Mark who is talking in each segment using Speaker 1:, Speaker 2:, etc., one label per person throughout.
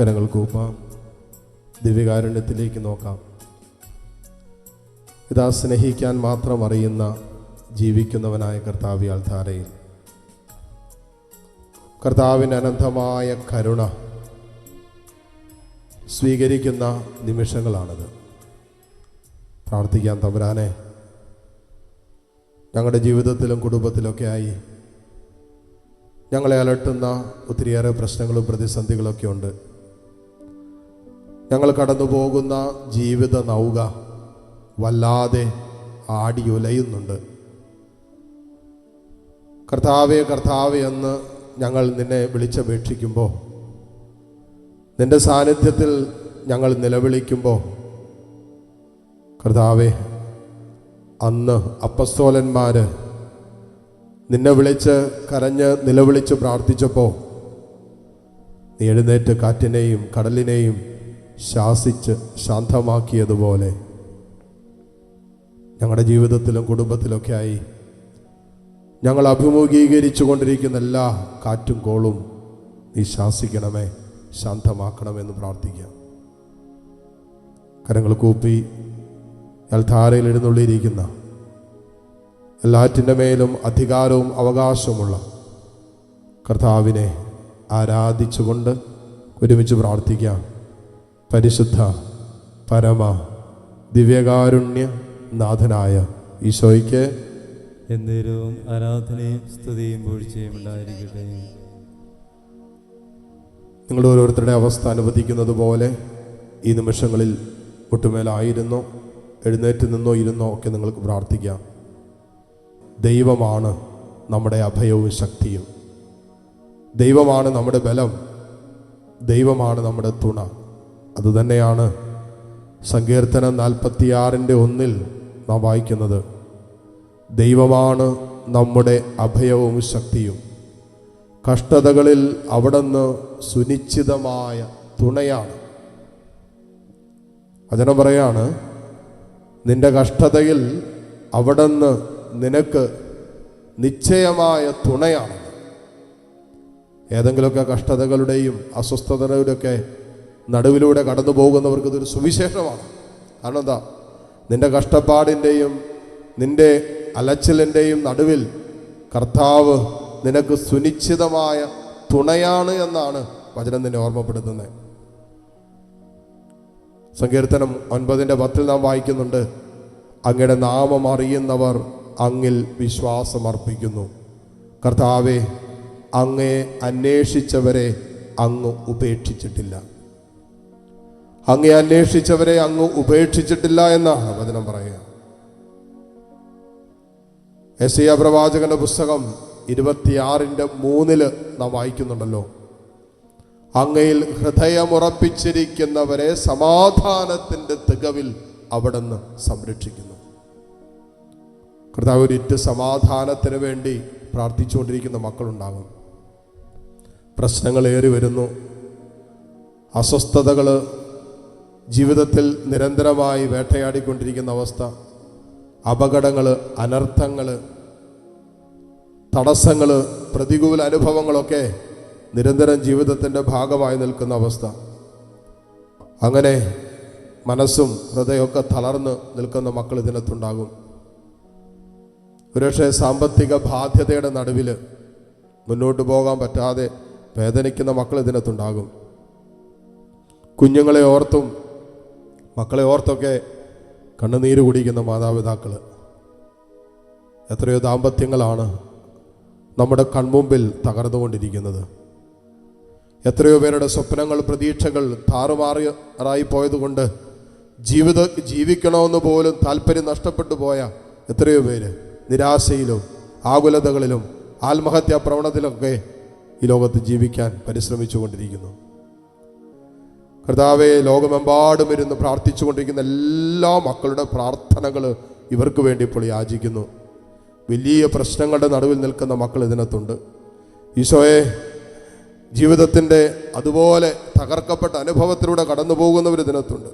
Speaker 1: കരങ്ങൾ കൂപ്പാം. ദിവ്യകാരുണ്യത്തിലേക്ക് നോക്കാം. ഇതാ സ്നേഹിക്കാൻ മാത്രം അറിയുന്ന ജീവിക്കുന്നവനായ കർത്താവിയാൽ ധാരയിൽ കർത്താവിന്റെ അനന്തമായ കരുണ സ്വീകരിക്കുന്ന നിമിഷങ്ങളാണിത്. പ്രാർത്ഥിക്കാൻ തമ്പുരാനെ ഞങ്ങളുടെ ജീവിതത്തിലും കുടുംബത്തിലൊക്കെ ആയി ഞങ്ങളെ അലട്ടുന്ന ഒത്തിരിയേറെ പ്രശ്നങ്ങളും പ്രതിസന്ധികളൊക്കെ ഉണ്ട്. ഞങ്ങൾ കടന്നു പോകുന്ന ജീവിത നൗക വല്ലാതെ ആടിയുലയുന്നുണ്ട് കർത്താവെ കർത്താവെ എന്ന് ഞങ്ങൾ നിന്നെ വിളിച്ചപേക്ഷിക്കുമ്പോൾ നിന്റെ സാന്നിധ്യത്തിൽ ഞങ്ങൾ നിലവിളിക്കുമ്പോൾ കർത്താവെ അന്ന് അപ്പസ്തോലന്മാർ നിന്നെ വിളിച്ച് കരഞ്ഞ് നിലവിളിച്ച് പ്രാർത്ഥിച്ചപ്പോൾ നീ എഴുന്നേറ്റ് കാറ്റിനെയും കടലിനെയും ശാസിച്ച് ശാന്തമാക്കിയതുപോലെ ഞങ്ങളുടെ ജീവിതത്തിലും കുടുംബത്തിലൊക്കെ ആയി ഞങ്ങൾ അഭിമുഖീകരിച്ചു കൊണ്ടിരിക്കുന്ന എല്ലാ കാറ്റും കോളും നീ ശാസിക്കണമേ ശാന്തമാക്കണമെന്ന് പ്രാർത്ഥിക്കാം. കരങ്ങൾ കൂപ്പി ധാരയിൽ എഴുന്നള്ളിയിരിക്കുന്ന എല്ലാറ്റിന്റെ മേലും അധികാരവും അവകാശവുമുള്ള കർത്താവിനെ ആരാധിച്ചുകൊണ്ട് ഒരുമിച്ച് പ്രാർത്ഥിക്കാം. പരിശുദ്ധ പരമ ദിവ്യകാരുണ്യ നാഥനായ ഈശോയ്ക്ക്
Speaker 2: എന്തേലും ആരാധനയും സ്തുതിയും പൂഴ്ചയും ഉണ്ടായിരിക്കട്ടെ.
Speaker 1: നിങ്ങൾ ഓരോരുത്തരുടെ അവസ്ഥ അനുവദിക്കുന്നത് പോലെ ഈ നിമിഷങ്ങളിൽ ഒട്ടുമേലായിരുന്നോ എഴുന്നേറ്റ് നിന്നോ ഇരുന്നോ ഒക്കെ നിങ്ങൾക്ക് പ്രാർത്ഥിക്കാം. ദൈവമാണ് നമ്മുടെ അഭയവും ശക്തിയും. ദൈവമാണ് നമ്മുടെ ബലം. ദൈവമാണ് നമ്മുടെ തുണ. അതുതന്നെയാണ് സങ്കീർത്തനം നാൽപ്പത്തിയാറിന്റെ ഒന്നിൽ നാം വായിക്കുന്നത്. ദൈവമാണ് നമ്മുടെ അഭയവും ശക്തിയും. കഷ്ടതകളിൽ അവിടുന്ന് സുനിശ്ചിതമായ തുണയാണ്. വചനം പറയാണ് നിന്റെ കഷ്ടതയിൽ അവിടുന്ന് നിനക്ക് നിശ്ചയമായ തുണയാണ് ഏതെങ്കിലുമൊക്കെ കഷ്ടതകളുടെയും അസ്വസ്ഥതകളുടെയൊക്കെ നടുവിലൂടെ കടന്നു പോകുന്നവർക്ക് ഇതൊരു സുവിശേഷമാണ്. കാരണം എന്താ? നിന്റെ കഷ്ടപ്പാടിന്റെയും നിന്റെ അലച്ചിലിന്റെയും നടുവിൽ കർത്താവ് നിനക്ക് സുനിശ്ചിതമായ തുണയാണ് എന്നാണ് വചനം നിന്നെ ഓർമ്മപ്പെടുത്തുന്നത്. സങ്കീർത്തനം ഒൻപതിന്റെ പത്തിൽ നാം വായിക്കുന്നുണ്ട് അങ്ങയുടെ നാമം അറിയുന്നവർ അങ്ങിൽ വിശ്വാസമർപ്പിക്കുന്നു കർത്താവെ അങ്ങയെ അന്വേഷിച്ചവരെ അങ്ങ് ഉപേക്ഷിച്ചിട്ടില്ല. അങ്ങേ അന്വേഷിച്ചവരെ അങ്ങ് ഉപേക്ഷിച്ചിട്ടില്ല എന്നാണ് വചനം പറയുക. എസ് പ്രവാചകന്റെ പുസ്തകം ഇരുപത്തിയാറിന്റെ മൂന്നിൽ നാം വായിക്കുന്നുണ്ടല്ലോ. അങ്ങയിൽ ഹൃദയമുറപ്പിച്ചിരിക്കുന്നവരെ സമാധാനത്തിന്റെ തികവിൽ അവിടുന്ന് സംരക്ഷിക്കുന്നു. കർത്താവ് ഒരിറ്റ് സമാധാനത്തിന് വേണ്ടി പ്രാർത്ഥിച്ചുകൊണ്ടിരിക്കുന്ന മക്കളുണ്ടാകും. പ്രശ്നങ്ങളേറി വരുന്നു. അസ്വസ്ഥതകൾ ജീവിതത്തിൽ നിരന്തരമായി വേട്ടയാടിക്കൊണ്ടിരിക്കുന്ന അവസ്ഥ. അപകടങ്ങൾ അനർത്ഥങ്ങൾ തടസ്സങ്ങൾ പ്രതികൂല അനുഭവങ്ങളൊക്കെ നിരന്തരം ജീവിതത്തിന്റെ ഭാഗമായി നിൽക്കുന്ന അവസ്ഥ. അങ്ങനെ മനസ്സും ഹൃദയമൊക്കെ തളർന്ന് നിൽക്കുന്ന മക്കൾ ഇതിനകത്തുണ്ടാകും. ഒരുപക്ഷെ സാമ്പത്തിക ബാധ്യതയുടെ നടുവിൽ മുന്നോട്ട് പോകാൻ പറ്റാതെ വേദനിക്കുന്ന മക്കൾ ഇതിനകത്തുണ്ടാകും. കുഞ്ഞുങ്ങളെ ഓർത്തും മക്കളെ ഓർത്തൊക്കെ കണ്ണുനീര് കുടിക്കുന്ന മാതാപിതാക്കൾ എത്രയോ ദാമ്പത്യങ്ങളാണ് നമ്മുടെ കൺമുമ്പിൽ തകർന്നുകൊണ്ടിരിക്കുന്നത്. എത്രയോ പേരുടെ സ്വപ്നങ്ങൾ പ്രതീക്ഷകൾ താറുമാറായി പോയതുകൊണ്ട് ജീവിത ജീവിക്കണമെന്ന് പോലും താല്പര്യം നഷ്ടപ്പെട്ടു പോയ എത്രയോ പേര് നിരാശയിലും ആകുലതകളിലും ആത്മഹത്യാ പ്രവണതയിലൊക്കെ ഈ ലോകത്ത് ജീവിക്കാൻ പരിശ്രമിച്ചു കൊണ്ടിരിക്കുന്നു കർത്താവെ ലോകമെമ്പാടും ഇരുന്ന് പ്രാർത്ഥിച്ചുകൊണ്ടിരിക്കുന്ന എല്ലാ മക്കളുടെ പ്രാർത്ഥനകൾ ഇവർക്ക് വേണ്ടി ഇപ്പോൾ യാചിക്കുന്നു. വലിയ പ്രശ്നങ്ങളുടെ നടുവിൽ നിൽക്കുന്ന മക്കൾ ഇതിനകത്തുണ്ട്. ഈശോയെ ജീവിതത്തിന്റെ അതുപോലെ തകർക്കപ്പെട്ട അനുഭവത്തിലൂടെ കടന്നു പോകുന്നവർ ഇതിനകത്തുണ്ട്.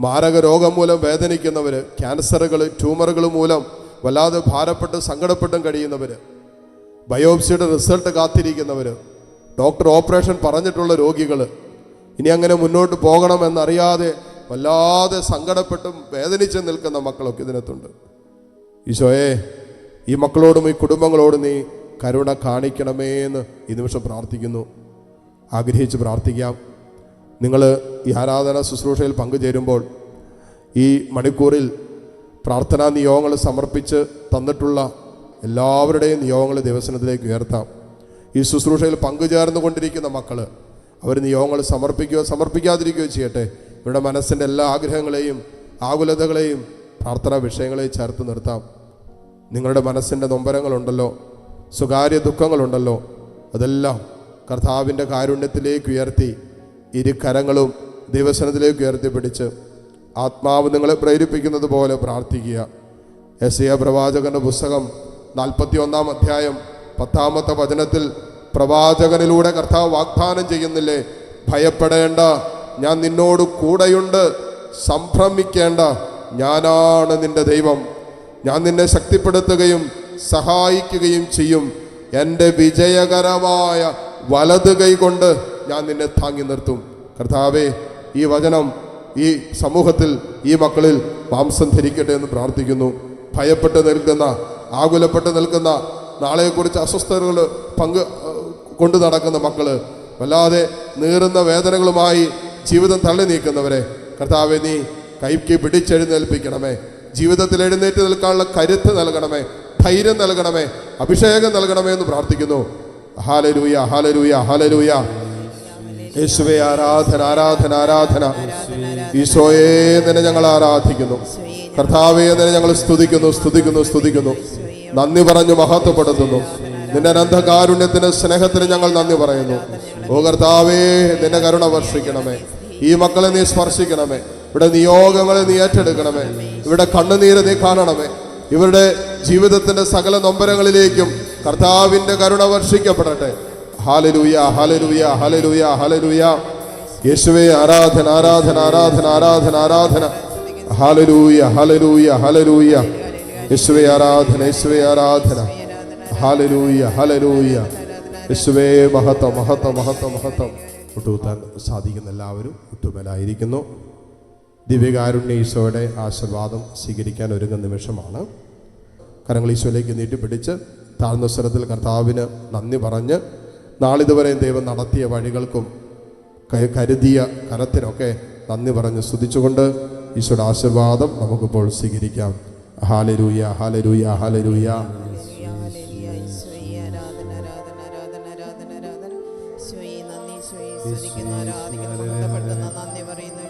Speaker 1: മാരക രോഗം മൂലം വേദനിക്കുന്നവർ ക്യാൻസറുകൾ ട്യൂമറുകൾ മൂലം വല്ലാതെ ഭാരപ്പെട്ട് സങ്കടപ്പെട്ടും കഴിയുന്നവർ ബയോപ്സിയുടെ റിസൾട്ട് കാത്തിരിക്കുന്നവർ ഡോക്ടർ ഓപ്പറേഷൻ പറഞ്ഞിട്ടുള്ള രോഗികൾ ഇനി അങ്ങനെ മുന്നോട്ട് പോകണമെന്നറിയാതെ വല്ലാതെ സങ്കടപ്പെട്ടും വേദനിച്ച് നിൽക്കുന്ന മക്കളൊക്കെ ഇതിനകത്തുണ്ട്. ഈശോയെ ഈ മക്കളോടും ഈ കുടുംബങ്ങളോടും നീ കരുണ കാണിക്കണമേ എന്ന് ഈ നിമിഷം പ്രാർത്ഥിക്കുന്നു. ആഗ്രഹിച്ച് പ്രാർത്ഥിക്കാം. നിങ്ങൾ ഈ ആരാധന ശുശ്രൂഷയിൽ പങ്കുചേരുമ്പോൾ ഈ മണിക്കൂറിൽ പ്രാർത്ഥനാ നിയോഗങ്ങൾ സമർപ്പിച്ച് തന്നിട്ടുള്ള എല്ലാവരുടെയും നിയോഗങ്ങൾ ദിവസത്തിലേക്ക് ഉയർത്താം. ഈ ശുശ്രൂഷയിൽ പങ്കുചേർന്നു കൊണ്ടിരിക്കുന്ന മക്കൾ അവർ നിയോഗങ്ങൾ സമർപ്പിക്കുകയോ സമർപ്പിക്കാതിരിക്കുകയോ ചെയ്യട്ടെ. ഇവരുടെ മനസ്സിന്റെ എല്ലാ ആഗ്രഹങ്ങളെയും ആകുലതകളെയും പ്രാർത്ഥനാ വിഷയങ്ങളെയും ചേർത്ത് നിർത്താം. നിങ്ങളുടെ മനസ്സിന്റെ നൊമ്പരങ്ങളുണ്ടല്ലോ സ്വകാര്യ ദുഃഖങ്ങളുണ്ടല്ലോ അതെല്ലാം കർത്താവിന്റെ കാരുണ്യത്തിലേക്ക് ഉയർത്തി ഇരു കരങ്ങളും ദൈവസനത്തിലേക്ക് ഉയർത്തിപ്പിടിച്ച് ആത്മാവ് നിങ്ങളെ പ്രേരിപ്പിക്കുന്നത് പോലെ പ്രാർത്ഥിക്കുക. എസ് എ പ്രവാചകന്റെ പുസ്തകം നാൽപ്പത്തി ഒന്നാം അധ്യായം പത്താമത്തെ വചനത്തിൽ പ്രവാചകനിലൂടെ കർത്താവ് വാഗ്ദാനം ചെയ്യുന്നില്ലേ? ഭയപ്പെടേണ്ട. ഞാൻ നിന്നോട് കൂടെയുണ്ട്. സംഭ്രമിക്കേണ്ട. ഞാനാണ് നിന്റെ ദൈവം. ഞാൻ നിന്നെ ശക്തിപ്പെടുത്തുകയും സഹായിക്കുകയും ചെയ്യും. എന്റെ വിജയകരമായ വലത് കൈ കൊണ്ട് ഞാൻ നിന്നെ താങ്ങി നിർത്തും. കർത്താവേ ഈ വചനം ഈ സമൂഹത്തിൽ ഈ മക്കളിൽ മാംസം ധരിക്കട്ടെ എന്ന് പ്രാർത്ഥിക്കുന്നു. ഭയപ്പെട്ട് നിൽക്കുന്ന ആകുലപ്പെട്ട് നിൽക്കുന്ന നാളെക്കുറിച്ച് അസ്വസ്ഥതകൾ പങ്ക് കൊണ്ടു നടക്കുന്ന മക്കൾ വല്ലാതെ നീറുന്ന വേദനകളുമായി ജീവിതം തള്ളി നീക്കുന്നവരെ കർത്താവെ നീ കൈക്ക് പിടിച്ചെഴുന്നേൽപ്പിക്കണമേ. ജീവിതത്തിൽ എഴുന്നേറ്റ് നിൽക്കാനുള്ള കരുത്ത് നൽകണമേ. ധൈര്യം നൽകണമേ. അഭിഷേകം നൽകണമേ എന്ന് പ്രാർത്ഥിക്കുന്നു. ഹാലരൂയ ഹാലരൂയ ഹാലരൂയ യേശുവേ ആരാധന ആരാധന ആരാധന. ഈശോയെ തന്നെ ഞങ്ങൾ ആരാധിക്കുന്നു. കർത്താവെ തന്നെ ഞങ്ങൾ സ്തുതിക്കുന്നു സ്തുതിക്കുന്നു സ്തുതിക്കുന്നു. നന്ദി പറഞ്ഞു മഹത്വപ്പെടുത്തുന്നു. നിന്റെ അനന്തകാരുണ്യത്തിന് സ്നേഹത്തിന് ഞങ്ങൾ നന്ദി പറയുന്നു. ഓ കർത്താവേ നിന്റെ കരുണ വർഷിക്കണമേ. ഈ മക്കളെ നീ സ്പർശിക്കണമേ. ഇവിടെ നിയോഗങ്ങളെ നീ ഏറ്റെടുക്കണമേ. ഇവിടെ കണ്ണുനീര് നീ കാണണമേ. ഇവരുടെ ജീവിതത്തിന്റെ സകല നൊമ്പരങ്ങളിലേക്കും കർത്താവിന്റെ കരുണ വർഷിക്കപ്പെടട്ടെ. Hallelujah hallelujah hallelujah hallelujah. യേശുവേ ആരാധന ആരാധന ആരാധന ആരാധന ആരാധന. Hallelujah hallelujah hallelujah. യേശുവേ ആരാധന യേശുവേ ആരാധന. Hallelujah hallelujah. യേശുവേ മഹത്വം മഹത്വം മഹത്വം മഹത്വം. ഒട്ടുകൂത്താൻ സാധിക്കുന്ന എല്ലാവരും മുട്ടുമേലായിരിക്കുന്നു ദിവ്യകാരുണ്യ ഈശോയുടെ ആശീർവാദം സ്വീകരിക്കാൻ ഒരുങ്ങുന്ന നിമിഷമാണ്. കരങ്ങൾ ഈശോയിലേക്ക് നീട്ടിപ്പിടിച്ച് താഴ്ന്ന സ്വരത്തിൽ കർത്താവിന് നന്ദി പറഞ്ഞ് നാളിതുവരെ ദൈവം നടത്തിയ വഴികൾക്കും കരുതിയ കരത്തിനൊക്കെ നന്ദി പറഞ്ഞ് സ്തുതിച്ചുകൊണ്ട് ഈശോയുടെ ആശീർവാദം നമുക്കിപ്പോൾ സ്വീകരിക്കാം. ഹാലരൂയ ഹാലരൂയ ഹാലരൂയ
Speaker 3: നന്ദി പറയുന്നു